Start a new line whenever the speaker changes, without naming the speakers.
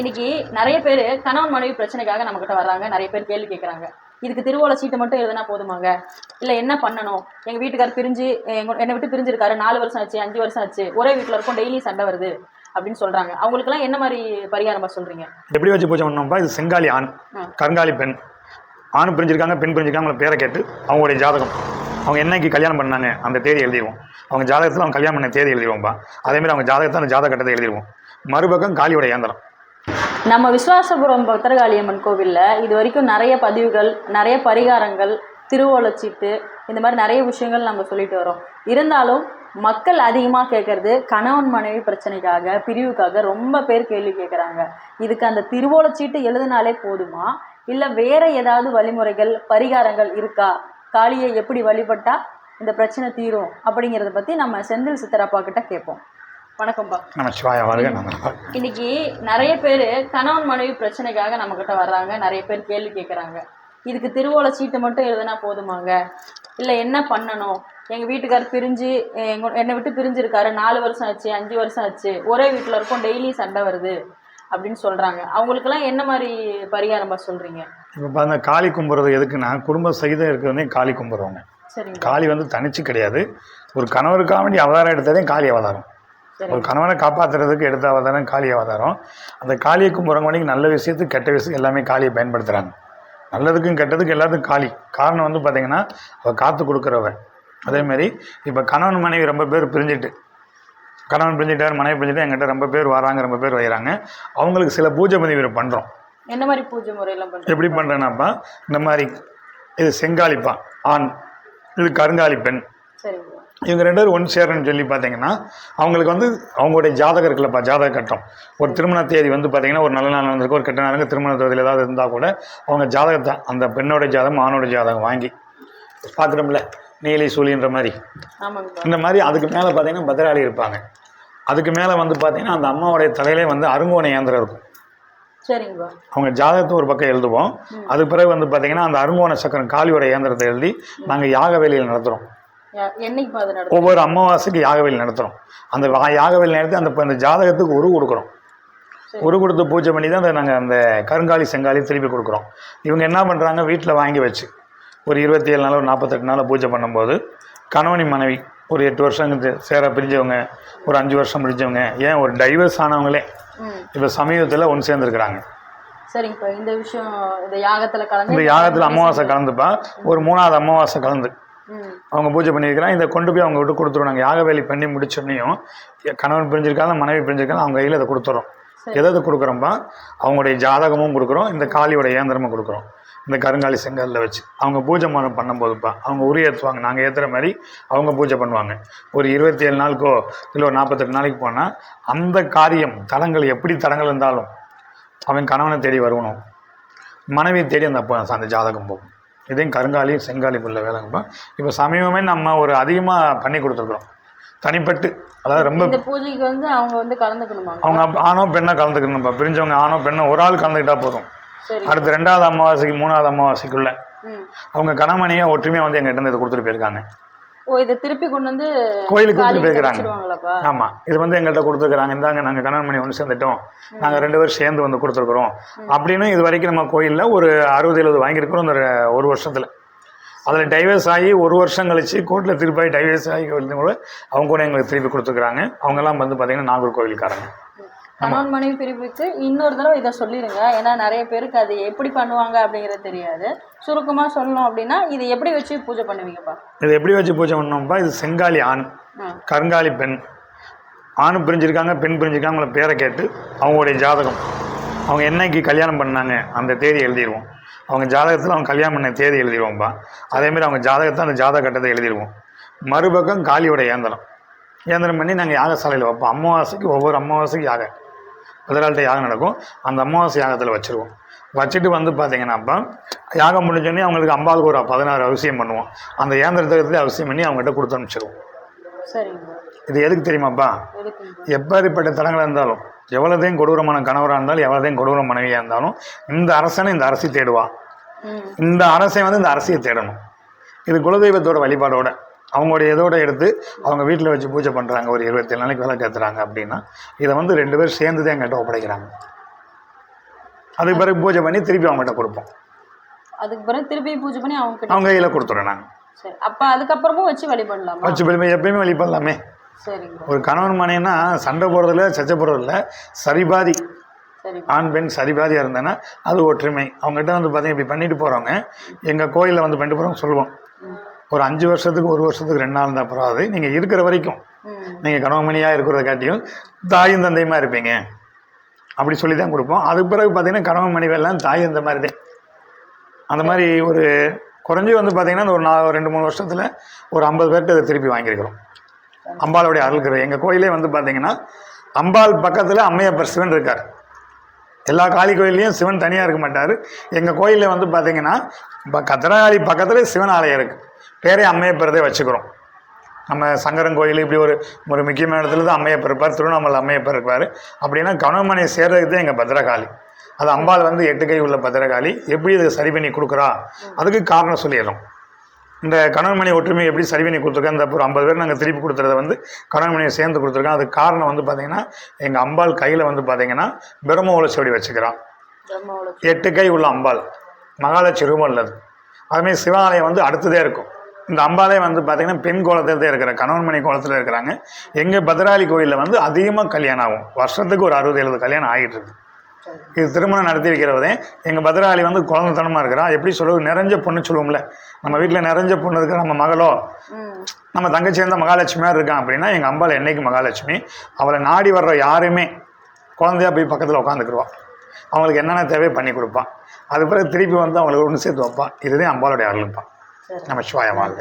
இன்னைக்கு நிறைய பேர் கணவன் மனைவி பிரச்சனைக்காக நம்ம கிட்ட வர்றாங்க. நிறைய பேர் கேள்வி கேட்குறாங்க இதுக்கு திருவோலை சீட்டு மட்டும் எழுதுனா போதுமாங்க? இல்ல என்ன பண்ணணும்? எங்க வீட்டுக்கார் பிரிஞ்சு என்னை விட்டு பிரிஞ்சிருக்காரு. நாலு வருஷம் ஆச்சு அஞ்சு வருஷம் ஆச்சு. ஒரே வீட்டுல இருக்கோம் டெய்லி சண்டை வருது அப்படின்னு சொல்றாங்க. அவங்களுக்குலாம் என்ன மாதிரி பரிகாரமா சொல்றீங்க?
எப்படி வச்சு பூஜை பண்ணோம்ப்பா இது செங்காலி ஆண். கருங்காலி பெண். ஆண் பிரிஞ்சிருக்காங்க பெண் பிரிஞ்சிருக்காங்க அவங்க பேரை கேட்டு அவங்களுடைய ஜாதகம். அவங்க என்னைக்கு கல்யாணம் பண்ணாங்க அந்த தேதி எழுதிடுவோம். அவங்க ஜாதகத்தில் அவங்க கல்யாணம் பண்ண தேதி எழுதிடுவோம்ப்பா. அதேமாதிரி அவங்க ஜாதகத்தை அந்த ஜாதக கட்டத்தை எழுதிடுவோம். மறுபக்கம் காளியோட இயந்திரம்.
நம்ம விஸ்வாசபுரம் பத்திரகாளியம்மன் கோவிலில் இது வரைக்கும் நிறைய பதிவுகள் நிறைய பரிகாரங்கள் திருவோலச்சீட்டு இந்த மாதிரி நிறைய விஷயங்கள் நம்ம சொல்லிட்டு வரோம். இருந்தாலும் மக்கள் அதிகமாக கேட்கறது கணவன் மனைவி பிரச்சனைக்காக பிரிவுக்காக ரொம்ப பேர் கேள்வி கேட்குறாங்க. இதுக்கு அந்த திருவோலச்சீட்டு எழுதினாலே போதுமா? இல்லை வேற ஏதாவது வழிமுறைகள் பரிகாரங்கள் இருக்கா? காளியை எப்படி வழிபட்டா இந்த பிரச்சனை தீரும் அப்படிங்கிறத பற்றி நம்ம செந்தில் சித்தரப்பா கிட்ட கேட்போம். வணக்கம்ப்பா
நம்ம சிவாய வாழ்க
இன்னைக்கு நிறைய பேர் கணவன் மனைவி பிரச்சனைக்காக நம்ம கிட்ட வர்றாங்க. நிறைய பேர் கேள்வி கேட்குறாங்க இதுக்கு திருவோலை சீட்டு மட்டும் எழுதுனா போதுமாங்க? இல்லை என்ன பண்ணணும்? எங்கள் வீட்டுக்கார் பிரிஞ்சு எங்க என்னை விட்டு பிரிஞ்சிருக்காரு. நாலு வருஷம் ஆச்சு அஞ்சு வருஷம் ஆச்சு. ஒரே வீட்டில் இருக்கோம் டெய்லி சண்டை வருது அப்படின்னு சொல்கிறாங்க அவங்களுக்கெல்லாம் என்ன மாதிரி பரிகாரமா சொல்கிறீங்க
இப்போ பாருங்க காளி கும்பிட்றது எதுக்குன்னா குடும்ப சகிதம் இருக்கிறதே காளி கும்பிட்றவங்க
சரிங்க.
காளி வந்து தனிச்சு கிடையாது. ஒரு கணவருக்காக வேண்டி அவதாரம் எடுத்ததே காளி அவதாரம். ஒரு கணவனை காப்பாற்றுறதுக்கு எடுத்த அவதாரம் காளி அவதாரம். அந்த காளியை கும்பிட்றவங்க வரைக்கும் நல்ல விஷயத்துக்கு கெட்ட விஷயம் எல்லாமே காளியை பயன்படுத்துகிறாங்க நல்லதுக்கும் கெட்டதுக்கும் எல்லாத்துக்கும் காளி. காரணம் வந்து பார்த்தீங்கன்னா அவள் காத்து கொடுக்குறவ. அதேமாரி இப்போ கணவன் மனைவி ரொம்ப பேர் பிரிஞ்சுட்டு கணவன் பிரிஞ்சுட்டார் மனைவி பிரிஞ்சுட்டு எங்கிட்ட ரொம்ப பேர் வராங்க ரொம்ப பேர் வைகிறாங்க அவங்களுக்கு சில பூஜை பதிவு பண்ணுறோம்
என்ன மாதிரி பூஜை முறையெல்லாம்
எப்படி பண்ணுறேன்னாப்பா இந்த மாதிரி இது செங்காலிப்பா ஆண் இது கருங்காலி பெண். இவங்க ரெண்டு பேரும் ஒன்று சேரணும்னு சொல்லி பார்த்தீங்கன்னா அவங்களுக்கு வந்து அவங்களுடைய ஜாதகம் இருக்குல்லப்பா ஜாதக கட்டம். ஒரு திருமண தேதி வந்து பார்த்தீங்கன்னா ஒரு நல்ல நாள் நடந்திருக்கு ஒரு கெட்ட நாளுக்கு திருமண தேதியில் ஏதாவது இருந்தால் கூட அவங்க ஜாதகத்தை அந்த பெண்ணோட ஜாதகம் ஆணோட ஜாதகம் வாங்கி பார்க்குறோம்ல நீலி சூழின்ற மாதிரி. இந்த மாதிரி அதுக்கு மேலே பார்த்தீங்கன்னா பத்திராளி இருப்பாங்க. அதுக்கு மேலே வந்து பார்த்தீங்கன்னா அந்த அம்மாவுடைய தலையிலே வந்து அருங்கோண இயந்திரம் இருக்கும்.
சரிங்கப்பா
அவங்க ஜாதகத்தை ஒரு பக்கம் எழுதுவோம். அதுக்கு பிறகு வந்து பார்த்தீங்கன்னா அந்த அருங்கோண சக்கரம் காளியோட இயந்திரத்தை எழுதி நாங்கள் யாக வேலையில் நடத்துகிறோம் ஒவ்வொரு அமாவாசைக்கு யாகவேல் நடத்துகிறோம் அந்த யாகவேல் நடத்தி அந்த அந்த ஜாதகத்துக்கு உரு கொடுக்குறோம். உரு கொடுத்து பூஜை பண்ணி தான் அதை நாங்கள் அந்த கருங்காலி செங்காலி திருப்பி கொடுக்குறோம். இவங்க என்ன பண்ணுறாங்க வீட்டில் வாங்கி வச்சு ஒரு இருபத்தி ஏழு நாள் ஒரு நாற்பத்தெட்டு நாள் பூஜை பண்ணும்போது கணவனி மனைவி ஒரு எட்டு வருஷம் சேர பிரிஞ்சவங்க ஒரு அஞ்சு வருஷம் பிரிஞ்சவங்க ஏன் ஒரு டைவர்ஸ் ஆனவங்களே இப்போ சமீபத்தில் ஒன்று சேர்ந்துருக்குறாங்க.
சரிங்கப்பா இந்த விஷயம் இந்த யாகத்துல கலந்து
இந்த யாகத்தில் அமாவாசை கலந்துப்பா. ஒரு மூணாவது அமாவாசை கலந்து. அவங்க பூஜை பண்ணியிருக்கிறாங்க. இதை கொண்டு போய் அவங்க விட்டு கொடுத்துருவோம் நாங்கள் யாக வேலை பண்ணி முடிச்சோன்னையும் கணவன் பிரிஞ்சிருக்காங்க மனைவி பிரிஞ்சிருக்காங்க அவங்க கையில் இதை கொடுத்துறோம்.
சரி.
எதை கொடுக்குறோம்பா? அவங்களுடைய ஜாதகமும் கொடுக்குறோம். இந்த காளியோட இயந்திரமும் கொடுக்குறோம். இந்த கருங்காலி செங்கல்ல வச்சு. அவங்க பூஜை மரம் பண்ணும்போதுப்பா அவங்க உரி ஏற்றுவாங்க நாங்கள் ஏற்றுற மாதிரி அவங்க பூஜை பண்ணுவாங்க. ஒரு இருபத்தி ஏழு நாளுக்கோ இல்லை ஒரு நாற்பத்தெட்டு நாளைக்கு போனால் அந்த காரியம் தடங்கள் எப்படி தடங்கள் இருந்தாலும் அவன் கணவனை தேடி வருவணும் மனைவியை தேடி அந்த அந்த ஜாதகம் போகும். இதையும் கருங்காலி செங்காலிக்குள்ள வேலைங்கப்பா இப்போ சமீபமே நம்ம ஒரு அதிகமாக பண்ணி கொடுத்துருக்குறோம். தனிப்பட்டு. அதாவது ரொம்ப
பூஜைக்கு வந்து அவங்க வந்து கலந்துக்கணுமா?
அவங்க ஆணோ பெண்ணோ கலந்துக்கணும்ப்பா பிரிஞ்சவங்க ஆணோ பெண்ணோ ஒரு ஆள் கலந்துக்கிட்டா போதும். அடுத்து ரெண்டாவது அமாவாசைக்கு மூணாவது அமாவாசைக்குள்ள. அவங்க கணவனையே ஒற்றுமையாக வந்து எங்கிட்ட இருந்து இதை கொடுத்துட்டு போயிருக்காங்க.
ஓ இதை திருப்பி கொண்டு வந்து
கோயிலுக்கு கொடுத்துட்டு போயிருக்கிறாங்க ஆமாம் இது வந்து எங்கள்கிட்ட கொடுத்துருக்குறாங்க. இந்தாங்க நாங்கள் கணவன் மணி ஒன்று சேர்ந்துட்டோம். நாங்கள் ரெண்டு பேரும் சேர்ந்து வந்து கொடுத்துருக்குறோம். அப்படின்னு இது வரைக்கும் நம்ம கோயிலில் ஒரு அறுபது எழுபது வாங்கியிருக்கிறோம். இந்த ஒரு வருஷத்தில். அதில் டைவர்ஸ் ஆகி ஒரு வருஷம் கழிச்சு கோர்ட்டில் திருப்பி டைவர்ஸ் ஆகி கூட அவங்க கூட எங்களுக்கு திருப்பி கொடுத்துருக்குறாங்க. அவங்கெல்லாம் வந்து பார்த்திங்கன்னா நாகூர் கோயிலுக்காரங்க
கணவன் மனைவி பிரிவுக்கு இன்னொரு தடவை இதை சொல்லிடுங்க ஏன்னா நிறைய பேருக்கு அது எப்படி பண்ணுவாங்க அப்படிங்கிறது தெரியாது. சுருக்கமா சொல்லணும் அப்படின்னா இது எப்படி வச்சு பூஜை பண்ணுவீங்கப்பா?
இது எப்படி வச்சு பூஜை பண்ணோம்ப்பா இது செங்காலி ஆண் கருங்காலி பெண். ஆண் பிரிஞ்சிருக்காங்க பெண் பிரிஞ்சிருக்காங்க அவங்கள பேரை கேட்டு அவங்களுடைய ஜாதகம். அவங்க என்னைக்கு கல்யாணம் பண்ணாங்க அந்த தேதி எழுதிடுவோம் அவங்க ஜாதகத்தில் அவங்க கல்யாணம் பண்ண தேதி எழுதிடுவோம்ப்பா அதேமாரி அவங்க ஜாதகத்தை அந்த ஜாதக கட்டத்தை எழுதிடுவோம் மறுபக்கம் காளியோட இயந்திரம். இயந்திரம் பண்ணி நாங்கள் யாகசாலையில் வைப்போம். அமாவாசைக்கு ஒவ்வொரு அமாவாசைக்கு யாக. பதினால்கிட்ட யாகம் நடக்கும். அந்த அமாவாசை யாகத்தில் வச்சுருவோம். வச்சுட்டு வந்து பார்த்தீங்கன்னாப்பா யாகம் முடிஞ்சோடனே அவங்களுக்கு அம்பாளுக்கு ஒரு பதினாறு அவசியம் பண்ணுவோம். அந்த இயந்திரத்தை அவசியம் பண்ணி அவங்ககிட்ட கொடுத்து அனுப்பிச்சிடுவோம் இது எதுக்கு தெரியுமாப்பா? எப்பேற்பட்ட தடங்களாக இருந்தாலும் எவ்வளோதையும் கொடூரமான கணவராக இருந்தாலும் எவ்வளோதையும் கொடூர மனைவியாக இருந்தாலும் இந்த அரசனை இந்த அரசி தேடுவா. இந்த அரசை வந்து இந்த அரசியை தேடணும். இது குலதெய்வத்தோட வழிபாடோட. அவங்களுடைய இதோட எடுத்து அவங்க வீட்டில் வச்சு பூஜை பண்ணுறாங்க ஒரு இருபத்தேழு நாளைக்கு வேலை கேத்துறாங்க அப்படின்னா இதை வந்து ரெண்டு பேரும் சேர்ந்து தான் எங்கிட்ட ஒப்படைக்கிறாங்க. அதுக்கு பிறகு பூஜை பண்ணி திருப்பி அவங்ககிட்ட கொடுப்போம்.
அதுக்கு பிறகு திருப்பி பூஜை பண்ணி அவங்க
அவங்க கையில் கொடுத்துறோம் நாங்கள்
சரி அப்ப அதுக்கப்புறமும் வச்சு வழிபடலாமா
வச்சு பெருமை எப்பயுமே வழிபடலாமே
சரிங்க.
ஒரு கணவன் மனைவினா சண்டை போடுறதில்ல சச்சை போடுறதில்ல சரிபாதி.
சரி.
ஆண் பெண் சரிபாதியாக இருந்தேன்னா அது ஒற்றுமை. அவங்ககிட்ட வந்து பார்த்தீங்கன்னா இப்படி பண்ணிட்டு போகிறவங்க எங்கள் கோயிலில் வந்து பண்ணிட்டு போகிறவங்க சொல்லுவோம். ஒரு அஞ்சு வருஷத்துக்கு ஒரு வருஷத்துக்கு ரெண்டு நாள் தான் பரவாது நீங்கள் இருக்கிற வரைக்கும் நீங்கள் கணவன்மணியாக இருக்கிறத காட்டியும் தாயும் தந்தையுமா இருப்பீங்க? அப்படி சொல்லி தான் கொடுப்போம். அதுக்கு பிறகு பார்த்தீங்கன்னா கணவன் மனைவி எல்லாம் தாய் அந்த மாதிரி தான். அந்த மாதிரி ஒரு குறைஞ்சி வந்து பார்த்தீங்கன்னா ஒரு நாலு ரெண்டு மூணு வருஷத்தில் ஒரு ஐம்பது பேர்கிட்ட இதை திருப்பி வாங்கியிருக்கிறோம். அம்பாளுடைய அருள்கிற எங்கள் கோயிலே வந்து பார்த்தீங்கன்னா அம்பாள் பக்கத்தில் அம்மையப்பர் சிவன் இருக்கார். எல்லா காளி கோயில்லையும் சிவன் தனியாக இருக்க மாட்டார். எங்கள் கோயிலில் வந்து பார்த்தீங்கன்னா இப்போ கத்திரகாளி பக்கத்தில் சிவன் ஆலயம் இருக்குது பேரே அம்மையப்பரதே வச்சுக்கிறோம். நம்ம சங்கரன் கோயில் இப்படி ஒரு ஒரு முக்கியமான இடத்துல தான் அம்மையப்பர் இருப்பார் திருவண்ணாமலை அம்மையப்பர் இருப்பார். அப்படின்னா கணவன்மனை சேர்றதுக்கு தான் எங்கள் பத்திரகாளி. அது அம்பாள் வந்து எட்டு கை உள்ள பத்திரகாளி. எப்படி இதை சரி பண்ணி கொடுக்குறா? அதுக்கு காரணம் சொல்லிடுறோம். இந்த கணவன்மணி ஒற்றுமை எப்படி சரி பண்ணி கொடுத்துருக்கோம் இந்த ஒரு ஐம்பது பேர் நாங்கள் திருப்பி கொடுத்துறத வந்து கணவன்மணியை சேர்ந்து கொடுத்துருக்கோம் அதுக்கு காரணம் வந்து பார்த்தீங்கன்னா எங்கள் அம்பாள் கையில் வந்து பார்த்தீங்கன்னா பிரம்ம உலச்சோடி வச்சுக்கிறான் எட்டு கை உள்ள அம்பாள். மகாலட்சுமி ரூபம் உள்ளது. அதுமாதிரி சிவாலயம் வந்து அடுத்ததே இருக்கும். இந்த அம்பாலே வந்து பார்த்தீங்கன்னா பெண் கோலத்தில் தான் இருக்கிற கணவன்மணி கோலத்தில் இருக்கிறாங்க. எங்கள் பத்ராளி கோயிலில் வந்து அதிகமாக கல்யாணம் ஆகும். வருஷத்துக்கு ஒரு அறுபது எழுபது கல்யாணம் ஆகிட்டு இருக்கு. இது திருமணம் நடத்தி வைக்கிறவதே எங்கள் பத்ராளி வந்து குழந்தைத்தனமாக இருக்கிறா. எப்படி சொல்லுவது நிறைஞ்ச பொண்ணு சொல்லுவோம்ல. நம்ம வீட்டில் நிறைஞ்ச பொண்ணு இருக்கிற நம்ம மகளோ நம்ம தங்கச்சி இருந்தால் மகாலட்சுமியாக இருக்கான் அப்படின்னா எங்கள் அம்பாள் என்றைக்கு மகாலட்சுமி? அவளை நாடி வர்ற யாருமே குழந்தையா போய் பக்கத்தில் உட்காந்துக்குருவான் அவங்களுக்கு என்னென்ன தேவையோ பண்ணி கொடுப்பான் அது பிறகு திருப்பி வந்து அவங்களுக்கு ஒன்று சேர்த்து வைப்பான் இதுதான் அம்பாளுடைய அருள்ப்பான்
சரி
வாழ்க.